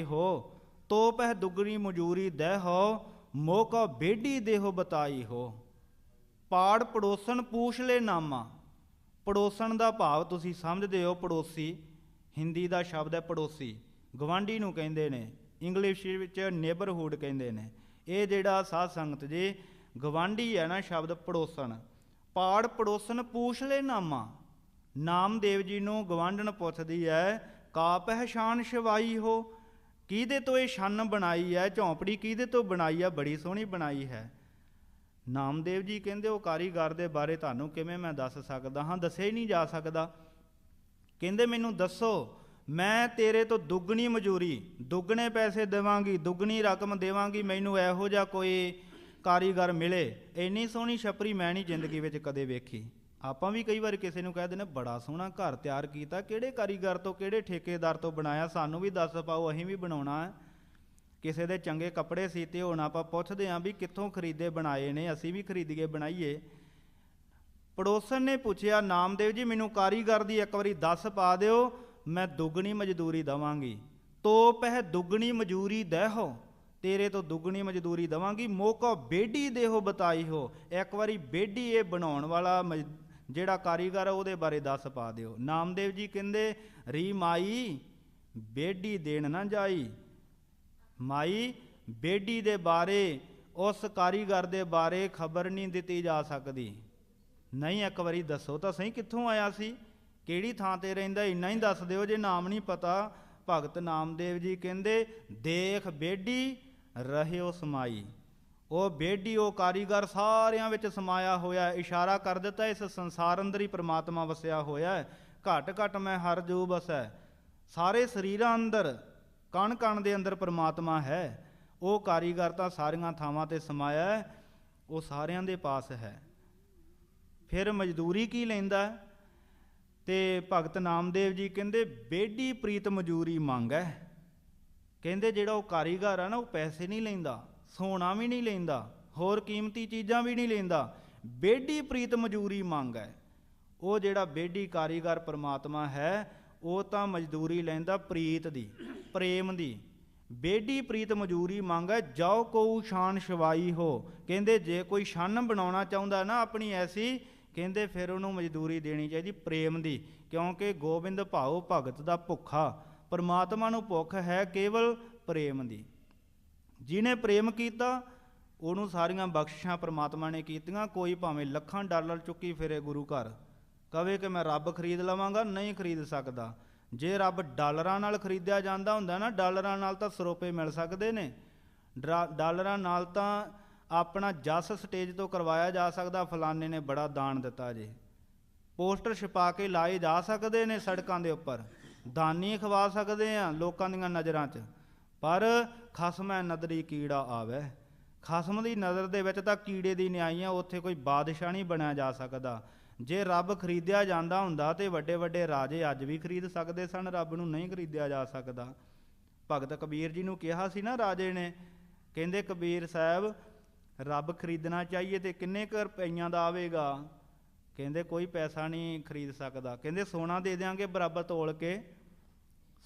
ਹੋ ਤੋ ਪਹਿ ਦੁਗਣੀ ਮਜੂਰੀ ਦੇ ਹੋ, ਮੋਕਾ ਬੇਡੀ ਦੇਹੋ ਬਤਾਈ ਹੋ। ਪਾੜ ਪੜੋਸਣ ਪੂਛ ਲੈ ਨਾਮਾ। ਪੜੋਸਣ ਦਾ ਭਾਵ ਤੁਸੀਂ ਸਮਝਦੇ ਹੋ ਪੜੋਸੀ। ਹਿੰਦੀ ਦਾ ਸ਼ਬਦ ਹੈ ਪੜੋਸੀ। ਗਵਾਂਢੀ ਨੂੰ ਕਹਿੰਦੇ ਨੇ, ਇੰਗਲਿਸ਼ ਵਿੱਚ ਨੇਬਰਹੁੱਡ ਕਹਿੰਦੇ ਨੇ। ਇਹ ਜਿਹੜਾ ਸਾਧ ਸੰਗਤ ਜੀ ਗਵਾਂਢੀ ਹੈ ਨਾ ਸ਼ਬਦ ਪੜੋਸਣ। ਪਾੜ ਪੜੋਸਣ ਪੂਛ ਲੈ ਨਾਮਾ। ਨਾਮਦੇਵ ਜੀ ਨੂੰ ਗਵਾਂਢਣ ਪੁੱਛਦੀ ਹੈ ਕਾ ਪਹਿਛਾਨ ਸ਼ਿਵਾਈ ਹੋ ਕਿਹਦੇ ਤੋਂ ਇਹ ਛੰਨ ਬਣਾਈ ਹੈ, ਝੌਂਪੜੀ ਕਿਹਦੇ ਤੋਂ ਬਣਾਈ ਹੈ, ਬੜੀ ਸੋਹਣੀ ਬਣਾਈ ਹੈ। ਨਾਮਦੇਵ ਜੀ ਕਹਿੰਦੇ, ਉਹ ਕਾਰੀਗਰ ਦੇ ਬਾਰੇ ਤੁਹਾਨੂੰ ਕਿਵੇਂ ਮੈਂ ਦੱਸ ਸਕਦਾ ਹਾਂ? ਦੱਸਿਆ ਹੀ ਨਹੀਂ ਜਾ ਸਕਦਾ। ਕਹਿੰਦੇ, ਮੈਨੂੰ ਦੱਸੋ, ਮੈਂ ਤੇਰੇ ਤੋਂ ਦੁੱਗਣੀ ਮਜ਼ਦੂਰੀ, ਦੁੱਗਣੇ ਪੈਸੇ ਦੇਵਾਂਗੀ, ਦੁੱਗਣੀ ਰਕਮ ਦੇਵਾਂਗੀ, ਮੈਨੂੰ ਇਹੋ ਜਿਹਾ ਕੋਈ ਕਾਰੀਗਰ ਮਿਲੇ। ਇੰਨੀ ਸੋਹਣੀ ਛਪਰੀ ਮੈਂ ਨਹੀਂ ਜ਼ਿੰਦਗੀ ਵਿੱਚ ਕਦੇ ਵੇਖੀ। ਆਪਾਂ ਵੀ ਕਈ ਵਾਰ ਕਿਸੇ ਨੂੰ ਕਹਿ ਦਿੰਦੇ ਬੜਾ ਸੋਹਣਾ ਘਰ ਤਿਆਰ ਕੀਤਾ, ਕਿਹੜੇ ਕਾਰੀਗਰ ਤੋਂ ਕਿਹੜੇ ਠੇਕੇਦਾਰ ਤੋਂ ਬਣਾਇਆ, ਸਾਨੂੰ ਵੀ ਦੱਸ ਪਾਓ, ਅਸੀਂ ਵੀ ਬਣਾਉਣਾ ਹੈ। ਕਿਸੇ ਦੇ ਚੰਗੇ ਕੱਪੜੇ ਸੀਤੇ ਹੋਣ ਆਪਾਂ ਪੁੱਛਦੇ ਆਂ ਵੀ ਕਿੱਥੋਂ ਖਰੀਦੇ ਬਣਾਏ ਨੇ, ਅਸੀਂ ਵੀ ਖਰੀਦੀਏ, ਬਣਾਈਏ। ਪੜੋਸਨ ਨੇ ਪੁੱਛਿਆ, ਨਾਮਦੇਵ ਜੀ, ਮੈਨੂੰ ਕਾਰੀਗਰ ਦੀ ਇੱਕ ਵਾਰੀ ਦੱਸ ਪਾ ਦਿਓ, ਮੈਂ ਦੁੱਗਣੀ ਮਜ਼ਦੂਰੀ ਦਵਾਂਗੀ। ਤੋ ਪਹਿ ਦੁੱਗਣੀ ਮਜ਼ਦੂਰੀ ਦੇਹੋ ਤੇਰੇ ਤੋਂ ਦੁੱਗਣੀ ਮਜ਼ਦੂਰੀ ਦਵਾਂਗੀ, ਮੋਕਾ ਬੇਡੀ ਦੇਹੋ ਬਤਾਈ ਹੋ, ਇੱਕ ਵਾਰੀ ਬੇਡੀ ਇਹ ਬਣਾਉਣ ਵਾਲਾ ਮਜ਼- ਜਿਹੜਾ ਕਾਰੀਗਰ ਉਹਦੇ ਬਾਰੇ ਦੱਸ ਪਾ ਦਿਓ। ਨਾਮਦੇਵ ਜੀ ਕਹਿੰਦੇ, ਰੀ ਮਾਈ ਬੇਡੀ ਦੇਣ ਨਾ ਜਾਈ। ਮਾਈ ਬੇਡੀ ਦੇ ਬਾਰੇ, ਉਸ ਕਾਰੀਗਰ ਦੇ ਬਾਰੇ ਖਬਰ ਨਹੀਂ ਦਿੱਤੀ ਜਾ ਸਕਦੀ। ਨਹੀਂ, ਇੱਕ ਵਾਰੀ ਦੱਸੋ ਤਾਂ ਸਹੀ ਕਿੱਥੋਂ ਆਇਆ ਸੀ? ਕਿਹੜੀ ਥਾਂ ਤੇ ਰਹਿੰਦਾ? ਇੰਨਾ ਹੀ ਦੱਸ ਦਿਓ, ਜੇ ਨਾਮ ਨਹੀਂ ਪਤਾ। ਭਗਤ ਨਾਮਦੇਵ ਜੀ ਕਹਿੰਦੇ, ਦੇਖ ਬੇਡੀ ਰਹਿਓ ਸਮਾਈ ਉਹ ਬੇਡੀ ਉਹ ਕਾਰੀਗਰ ਸਾਰਿਆਂ ਵਿੱਚ ਸਮਾਇਆ ਹੋਇਆ ਹੈ। ਇਸ਼ਾਰਾ ਕਰ ਦਿੱਤਾ ਇਸ ਸੰਸਾਰ ਅੰਦਰ ਹੀ ਪ੍ਰਮਾਤਮਾ ਵਸਿਆ ਹੋਇਆ ਹੈ ਘਟ ਘਟ ਮੈਂ ਹਰ ਜੋ ਵਸੈ, ਸਾਰੇ ਸਰੀਰਾਂ ਅੰਦਰ, ਕਣ ਕਣ ਦੇ ਅੰਦਰ ਪ੍ਰਮਾਤਮਾ ਹੈ ਉਹ ਕਾਰੀਗਰ ਤਾਂ ਸਾਰੀਆਂ ਥਾਵਾਂ ਤੇ ਸਮਾਇਆ ਹੈ, ਉਹ ਸਾਰਿਆਂ ਦੇ ਪਾਸ ਹੈ ਫਿਰ ਮਜ਼ਦੂਰੀ ਕੀ ਲੈਂਦਾ ਹੈ? ਤੇ ਭਗਤ ਨਾਮਦੇਵ ਜੀ ਕਹਿੰਦੇ ਬੇਡੀ ਪ੍ਰੀਤ ਮਜ਼ਦੂਰੀ ਮੰਗ ਹੈ ਕਹਿੰਦੇ, ਜਿਹੜਾ ਉਹ ਕਾਰੀਗਰ ਆ ਨਾ, ਉਹ ਪੈਸੇ ਨਹੀਂ ਲੈਂਦਾ ਸੋਨਾ ਵੀ ਨਹੀਂ ਲੈਂਦਾ, ਹੋਰ ਕੀਮਤੀ ਚੀਜ਼ਾਂ ਵੀ ਨਹੀਂ ਲੈਂਦਾ। ਬੇਡੀ ਪ੍ਰੀਤ ਮਜ਼ਦੂਰੀ ਹੈ। ਉਹ ਜਿਹੜਾ ਬੇਡੀ ਕਾਰੀਗਰ ਪਰਮਾਤਮਾ ਹੈ, ਉਹ ਤਾਂ ਮਜ਼ਦੂਰੀ ਲੈਂਦਾ ਪ੍ਰੀਤ ਦੀ, ਪ੍ਰੇਮ ਦੀ। ਬੇਡੀ ਪ੍ਰੀਤ ਮਜ਼ਦੂਰੀ ਮੰਗ ਹੈ, ਜਾਓ ਕੋ ਸ਼ਾਨ ਸ਼ਵਾਈ ਹੋ। ਕਹਿੰਦੇ, ਜੇ ਕੋਈ ਛੰਨ ਬਣਾਉਣਾ ਚਾਹੁੰਦਾ ਨਾ ਆਪਣੀ ਐਸੀ, ਕਹਿੰਦੇ, ਫਿਰ ਉਹਨੂੰ ਮਜ਼ਦੂਰੀ ਦੇਣੀ ਚਾਹੀਦੀ ਪ੍ਰੇਮ ਦੀ, ਕਿਉਂਕਿ ਗੋਬਿੰਦ ਭਾਉ ਭਗਤ ਦਾ ਭੁੱਖਾ। ਪਰਮਾਤਮਾ ਨੂੰ ਭੁੱਖ ਹੈ ਕੇਵਲ ਪ੍ਰੇਮ ਦੀ। ਜਿਹਨੇ ਪ੍ਰੇਮ ਕੀਤਾ, ਉਹਨੂੰ ਸਾਰੀਆਂ ਬਖਸ਼ਿਸ਼ਾਂ ਪ੍ਰਮਾਤਮਾ ਨੇ ਕੀਤੀਆਂ, ਕੋਈ ਭਾਵੇਂ ਲੱਖਾਂ ਡਾਲਰ ਚੁੱਕੀ ਫਿਰੇ ਗੁਰੂ ਘਰ। ਕਵੇ ਕਿ ਮੈਂ ਰੱਬ ਖਰੀਦ ਲਵਾਂਗਾ, ਨਹੀਂ ਖਰੀਦ ਸਕਦਾ। ਜੇ ਰੱਬ ਡਾਲਰਾਂ ਨਾਲ ਖਰੀਦਿਆ ਜਾਂਦਾ ਹੁੰਦਾ ਨਾ, ਡਾਲਰਾਂ ਨਾਲ ਤਾਂ ਸਰੋਪੇ ਮਿਲ ਸਕਦੇ ਨੇ। ਡਰਾ- ਡਾਲਰਾਂ ਨਾਲ ਤਾਂ ਆਪਣਾ ਜਸ ਸਟੇਜ ਤੋਂ ਕਰਵਾਇਆ ਜਾ ਸਕਦਾ, ਫਲਾਣੇ ਨੇ ਬੜਾ ਦਾਨ ਦਿੱਤਾ ਜੇ। ਪੋਸਟਰ ਛਪਾ ਕੇ ਲਾਏ ਜਾ ਸਕਦੇ ਨੇ ਸੜਕਾਂ ਦੇ ਉੱਪਰ। ਦਾਨੀ ਖਵਾ ਸਕਦੇ ਆ ਲੋਕਾਂ ਦੀਆਂ ਨਜ਼ਰਾਂ 'ਚ। ਪਰ ਖਸਮੈ ਨਦਰੀ ਕੀੜਾ ਆਵੇ। ਖਸਮ ਦੀ ਨਜ਼ਰ ਦੇ ਵਿੱਚ ਤਾਂ ਕੀੜੇ ਦੀ ਨਿਆਈ ਆ, ਉੱਥੇ ਕੋਈ ਬਾਦਸ਼ਾਹ ਨਹੀਂ ਬਣਿਆ ਜਾ ਸਕਦਾ। ਜੇ ਰੱਬ ਖਰੀਦਿਆ ਜਾਂਦਾ ਹੁੰਦਾ ਤੇ ਵੱਡੇ ਵੱਡੇ ਰਾਜੇ ਅੱਜ ਵੀ ਖਰੀਦ ਸਕਦੇ ਸਨ, ਰੱਬ ਨੂੰ ਨਹੀਂ ਖਰੀਦਿਆ ਜਾ ਸਕਦਾ। ਭਗਤ ਕਬੀਰ ਜੀ ਨੂੰ ਕਿਹਾ ਸੀ ਨਾ ਰਾਜੇ ਨੇ, ਕਹਿੰਦੇ ਕਬੀਰ ਸਾਹਿਬ, ਰੱਬ ਖਰੀਦਣਾ ਚਾਹੀਏ ਤੇ ਕਿੰਨੇ ਕੁ ਰੁਪਈਆਂ ਦਾ ਆਵੇਗਾ? ਕਹਿੰਦੇ ਕੋਈ ਪੈਸਾ ਨਹੀਂ ਖਰੀਦ ਸਕਦਾ। ਕਹਿੰਦੇ ਸੋਨਾ ਦੇ ਦਿਆਂਗੇ ਬਰਾਬਰ ਤੋਲ ਕੇ।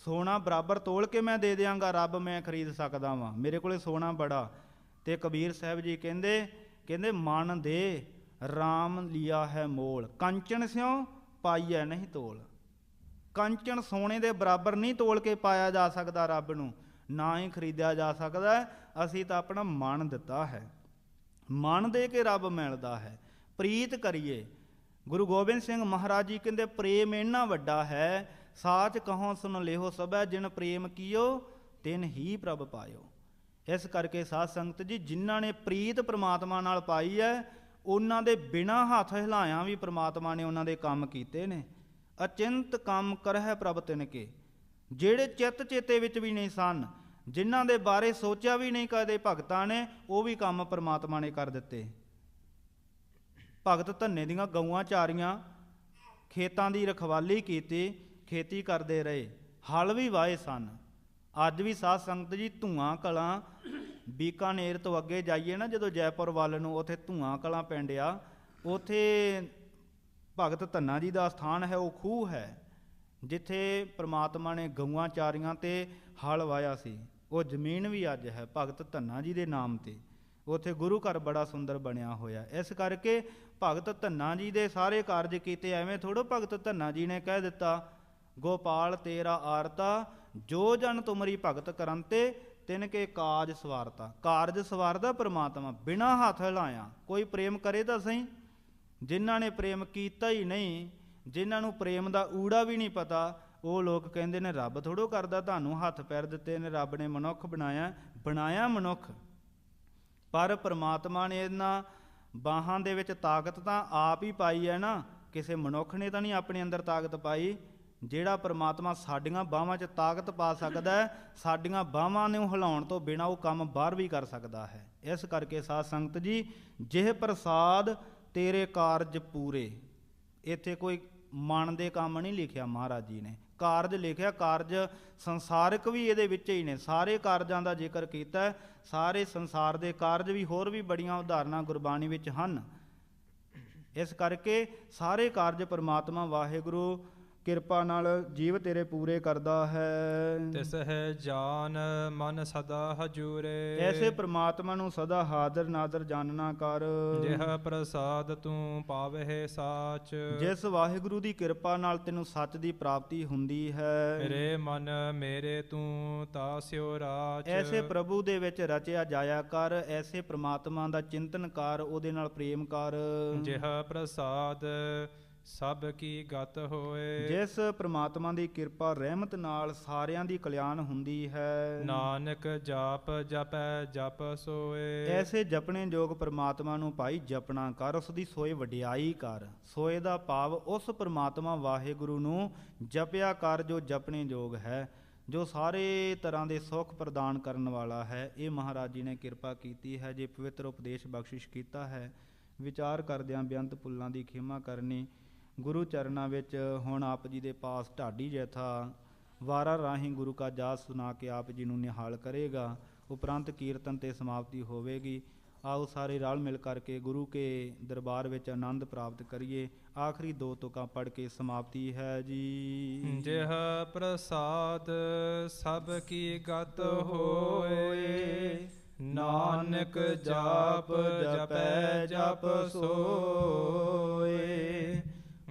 ਸੋਨਾ ਬਰਾਬਰ ਤੋਲ ਕੇ ਮੈਂ ਦੇ ਦਿਆਂਗਾ, ਰੱਬ ਮੈਂ ਖਰੀਦ ਸਕਦਾ ਵਾਂ। ਮੇਰੇ ਕੋਲੇ ਸੋਨਾ ਬੜਾ। ਤੇ ਕਬੀਰ ਸਾਹਿਬ ਜੀ ਕਹਿੰਦੇ ਕਹਿੰਦੇ, ਮਨ ਦੇ RAM ਲਿਆ ਹੈ ਮੋਲ। ਕੰਚਨ ਸਿਓ ਪਾਈਐ ਨਹੀਂ ਤੋਲ। ਕੰਚਨ ਸੋਨੇ ਦੇ ਬਰਾਬਰ ਨਹੀਂ ਤੋਲ ਕੇ ਪਾਇਆ ਜਾ ਸਕਦਾ ਰੱਬ ਨੂੰ। ਨਾ ਹੀ ਖਰੀਦਿਆ ਜਾ ਸਕਦਾ ਅਸੀਂ ਤਾਂ ਆਪਣਾ ਮਨ ਦਿੱਤਾ ਹੈ। ਮਨ ਦੇ ਕੇ ਰੱਬ ਮਿਲਦਾ ਹੈ। ਪ੍ਰੀਤ ਕਰੀਏ। ਗੁਰੂ ਗੋਬਿੰਦ ਸਿੰਘ ਮਹਾਰਾਜ ਜੀ ਕਹਿੰਦੇ, ਪ੍ਰੇਮ ਇੰਨਾ ਵੱਡਾ ਹੈ ਸਾਚ ਕਹੋ ਸੁਨ ਲਿਓ ਸਭੈ, ਜਿਨ ਪ੍ਰੇਮ ਕੀਓ, ਤਿਨ ਹੀ ਪ੍ਰਭ ਪਾਇਓ। ਇਸ ਕਰਕੇ ਸਾਧ ਸੰਗਤ ਜੀ, ਜਿਨ੍ਹਾਂ ਨੇ ਪ੍ਰੀਤ ਪ੍ਰਮਾਤਮਾ ਨਾਲ ਪਾਈ ਹੈ ਉਹਨਾਂ ਦੇ ਬਿਨਾ ਹੱਥ ਹਿਲਾਇਆ ਵੀ ਪ੍ਰਮਾਤਮਾ ਨੇ ਉਹਨਾਂ ਦੇ ਕੰਮ ਕੀਤੇ ਨੇ। ਅਚਿੰਤ ਕੰਮ ਕਰਹਿ ਪ੍ਰਭ ਤਿਨ ਕੇ। ਜਿਹੜੇ ਚਿੱਤ ਚੇਤੇ ਵਿੱਚ ਵੀ ਨਹੀਂ ਸਨ, ਜਿਨ੍ਹਾਂ ਦੇ ਬਾਰੇ ਸੋਚਿਆ ਵੀ ਨਹੀਂ ਕਦੇ ਭਗਤਾਂ ਨੇ, ਉਹ ਵੀ ਕੰਮ ਪ੍ਰਮਾਤਮਾ ਨੇ ਕਰ ਦਿੱਤੇ। ਭਗਤ ਧੰਨੇ ਦੀਆਂ ਗਊਆਂ ਚਾਰੀਆਂ ਖੇਤਾਂ ਦੀ ਰਖਵਾਲੀ ਕੀਤੀ ਖੇਤੀ ਕਰਦੇ ਰਹੇ, ਹਲ ਵੀ ਵਾਏ ਸਨ। ਅੱਜ ਵੀ ਸਾਧ ਸੰਗਤ ਜੀ ਧੂਆਂ ਕਲਾਂ ਬੀਕਾਨੇਰ ਤੋਂ ਅੱਗੇ ਜਾਈਏ ਨਾ, ਜਦੋਂ ਜੈਪੁਰ ਵੱਲ ਨੂੰ ਉੱਥੇ ਧੂਆਂ ਕਲਾਂ ਪਿੰਡ ਆ, ਉੱਥੇ ਭਗਤ ਧੰਨਾ ਜੀ ਦਾ ਸਥਾਨ ਹੈ, ਉਹ ਖੂਹ ਹੈ, ਜਿੱਥੇ ਪ੍ਰਮਾਤਮਾ ਨੇ ਗਊਆਂ ਚਾਰੀਆਂ ਤੇ ਹਲ ਵਾਇਆ ਸੀ। ਉਹ ਜ਼ਮੀਨ ਵੀ ਅੱਜ ਹੈ ਭਗਤ ਧੰਨਾ ਜੀ ਦੇ ਨਾਮ ਤੇ। ਉੱਥੇ ਗੁਰੂ ਘਰ ਬੜਾ ਸੁੰਦਰ ਬਣਿਆ ਹੋਇਆ। ਇਸ ਕਰਕੇ ਭਗਤ ਧੰਨਾ ਜੀ ਦੇ ਸਾਰੇ ਕਾਰਜ ਕੀਤੇ ਐਵੇਂ ਥੋੜੋ ਭਗਤ ਧੰਨਾ ਜੀ ਨੇ ਕਹਿ ਦਿੱਤਾ ਗੋਪਾਲ ਤੇਰਾ ਆਰਤਾ, ਜੋ ਜਨ ਤੁਮਰੀ ਭਗਤ ਕਰੰਤੇ, ਤਿਨ ਕੇ ਕਾਜ ਸਵਾਰਤਾ। ਕਾਰਜ ਸਵਾਰਦਾ ਪ੍ਰਮਾਤਮਾ, ਬਿਨਾ ਹੱਥ ਹਿਲਾਇਆ ਕੋਈ ਪ੍ਰੇਮ ਕਰੇ ਤਾਂ ਸਹੀ। ਜਿਨ੍ਹਾਂ ਨੇ ਪ੍ਰੇਮ ਕੀਤਾ ਹੀ ਨਹੀਂ, ਜਿਨ੍ਹਾਂ ਨੂੰ ਪ੍ਰੇਮ ਦਾ ਊੜਾ ਵੀ ਨਹੀਂ ਪਤਾ, ਉਹ ਲੋਕ ਕਹਿੰਦੇ ਨੇ, ਰੱਬ ਥੋੜੋ ਕਰਦਾ, ਤੁਹਾਨੂੰ ਹੱਥ ਪੈਰ ਦਿੱਤੇ ਨੇ, ਰੱਬ ਨੇ ਮਨੁੱਖ ਬਣਾਇਆ ਬਣਾਇਆ ਮਨੁੱਖ। ਪਰ ਪ੍ਰਮਾਤਮਾ ਨੇ ਇਹਨਾਂ ਬਾਹਾਂ ਦੇ ਵਿੱਚ ਤਾਕਤ ਤਾਂ ਆਪ ਹੀ ਪਾਈ ਹੈ ਨਾ। ਕਿਸੇ ਮਨੁੱਖ ਨੇ ਤਾਂ ਨਹੀਂ ਆਪਣੇ ਅੰਦਰ ਤਾਕਤ ਪਾਈ। ਜਿਹੜਾ ਪ੍ਰਮਾਤਮਾ ਸਾਡੀਆਂ ਬਾਹਾਂ 'ਚ ਤਾਕਤ ਪਾ ਸਕਦਾ ਹੈ, ਸਾਡੀਆਂ ਬਾਹਾਂ ਨੂੰ ਹਿਲਾਉਣ ਤੋਂ ਬਿਨਾ ਉਹ ਕੰਮ ਬਾਹਰ ਵੀ ਕਰ ਸਕਦਾ ਹੈ। ਇਸ ਕਰਕੇ ਸਾਧ ਸੰਗਤ ਜੀ, ਜਿਹ ਪ੍ਰਸਾਦ ਤੇਰੇ ਕਾਰਜ ਪੂਰੇ। ਇੱਥੇ ਕੋਈ ਮਨ ਦੇ ਕੰਮ ਨਹੀਂ ਲਿਖਿਆ ਮਹਾਰਾਜ ਜੀ ਨੇ। ਕਾਰਜ ਲਿਖਿਆ, ਕਾਰਜ ਸੰਸਾਰਿਕ ਵੀ ਇਹਦੇ ਵਿੱਚ ਹੀ ਨੇ। ਸਾਰੇ ਕਾਰਜਾਂ ਦਾ ਜ਼ਿਕਰ ਕੀਤਾ ਸਾਰੇ ਸੰਸਾਰ ਦੇ ਕਾਰਜ ਵੀ ਹੋਰ ਵੀ ਬੜੀਆਂ ਉਦਾਹਰਨਾਂ ਗੁਰਬਾਣੀ ਵਿੱਚ ਹਨ। ਇਸ ਕਰਕੇ ਸਾਰੇ ਕਾਰਜ ਪਰਮਾਤਮਾ, ਵਾਹਿਗੁਰੂ ਕਿਰਪਾ ਨਾਲ ਜੀਵ ਤੇਰੇ ਪੂਰੇ ਕਰਦਾ ਹੈ। ਤਿਸ ਹੈ ਜਾਨ ਮਨ ਸਦਾ ਹਜੂਰੇ। ਐਸੇ ਪ੍ਰਮਾਤਮਾ ਨੂੰ ਸਦਾ ਹਾਜ਼ਰ ਨਾਜ਼ਰ ਜਾਣਨਾ ਕਰ। ਜਿਹ ਪ੍ਰਸਾਦ ਤੂੰ ਪਾਵਹਿ ਸਾਚ। ਜਿਸ ਵਾਹਿਗੁਰੂ ਦੀ ਕਿਰਪਾ ਨਾਲ ਤੈਨੂੰ ਸੱਚ ਦੀ ਪ੍ਰਾਪਤੀ ਹੁੰਦੀ ਹੈ। ਮੇਰੇ ਮਨ ਮੇਰੇ ਤੂੰ ਤਾਸਿਓ ਰਾਚ। ਐਸੇ ਪ੍ਰਭੂ ਦੇ ਵਿੱਚ ਰਚਿਆ ਜਾਇਆ ਕਰ। ਐਸੇ ਪ੍ਰਮਾਤਮਾ ਦਾ ਚਿੰਤਨ ਕਰ ਉਹਦੇ ਨਾਲ ਪ੍ਰੇਮ ਕਰ। ਜਿਹ ਪ੍ਰਸਾਦ ਸਭ ਕੀ ਗਤ ਹੋਏ। ਜਿਸ ਪ੍ਰਮਾਤਮਾ ਦੀ ਕਿਰਪਾ ਰਹਿਮਤ ਨਾਲ ਸਾਰਿਆਂ ਦੀ ਕਲਿਆਣ ਹੁੰਦੀ ਹੈ। ਨਾਨਕ ਜਾਪ ਜਪੈ ਜਪ ਸੋਏ। ਐਸੇ ਜਪਣੇ ਯੋਗ ਪ੍ਰਮਾਤਮਾ ਨੂੰ ਭਾਈ ਜਪਣਾ ਕਰ ਉਸ ਦੀ ਸੋਏ ਵਡਿਆਈ ਕਰ। ਸੋਏ ਦਾ ਭਾਵ ਉਸ ਪ੍ਰਮਾਤਮਾ ਵਾਹਿਗੁਰੂ ਨੂੰ ਜਪਿਆ ਕਰ ਜੋ ਜਪਣੇ ਯੋਗ ਹੈ ਜੋ ਸਾਰੇ ਤਰ੍ਹਾਂ ਦੇ ਸੁੱਖ ਪ੍ਰਦਾਨ ਕਰਨ ਵਾਲਾ ਹੈ। ਇਹ ਮਹਾਰਾਜ ਜੀ ਨੇ ਕਿਰਪਾ ਕੀਤੀ ਹੈ ਜੇ ਪਵਿੱਤਰ ਉਪਦੇਸ਼ ਬਖਸ਼ਿਸ਼ ਕੀਤਾ ਹੈ। ਵਿਚਾਰ ਕਰਦਿਆਂ ਬੇਅੰਤ ਪੁੱਲਾਂ ਦੀ ਖਿਮਾ ਕਰਨੀ ਗੁਰੂ ਚਰਨਾਂ ਵਿੱਚ ਹੁਣ ਆਪ ਜੀ ਦੇ ਪਾਸ ਢਾਡੀ ਜੈਥਾ, ਵਾਰਾ ਰਾਹੀਂ ਗੁਰੂ ਕਾ ਜਾਸ ਸੁਣਾ ਕੇ ਆਪ ਜੀ ਨੂੰ ਨਿਹਾਲ ਕਰੇਗਾ। ਉਪਰੰਤ ਕੀਰਤਨ ਤੇ ਸਮਾਪਤੀ ਹੋਵੇਗੀ। ਆਓ ਸਾਰੇ ਰਲ ਮਿਲ ਕਰਕੇ ਗੁਰੂ ਕੇ ਦਰਬਾਰ ਵਿੱਚ ਆਨੰਦ ਪ੍ਰਾਪਤ ਕਰੀਏ। ਆਖਰੀ ਦੋ ਤੁਕਾਂ ਪੜ੍ਹ ਕੇ ਸਮਾਪਤੀ ਹੈ ਜੀ। ਜਿਹ ਪ੍ਰਸਾਦ ਸਭ ਕੀ ਗਤ ਹੋਏ, ਨਾਨਕ ਜਾਪ ਜਪੈ ਜਪ ਸੋਏ।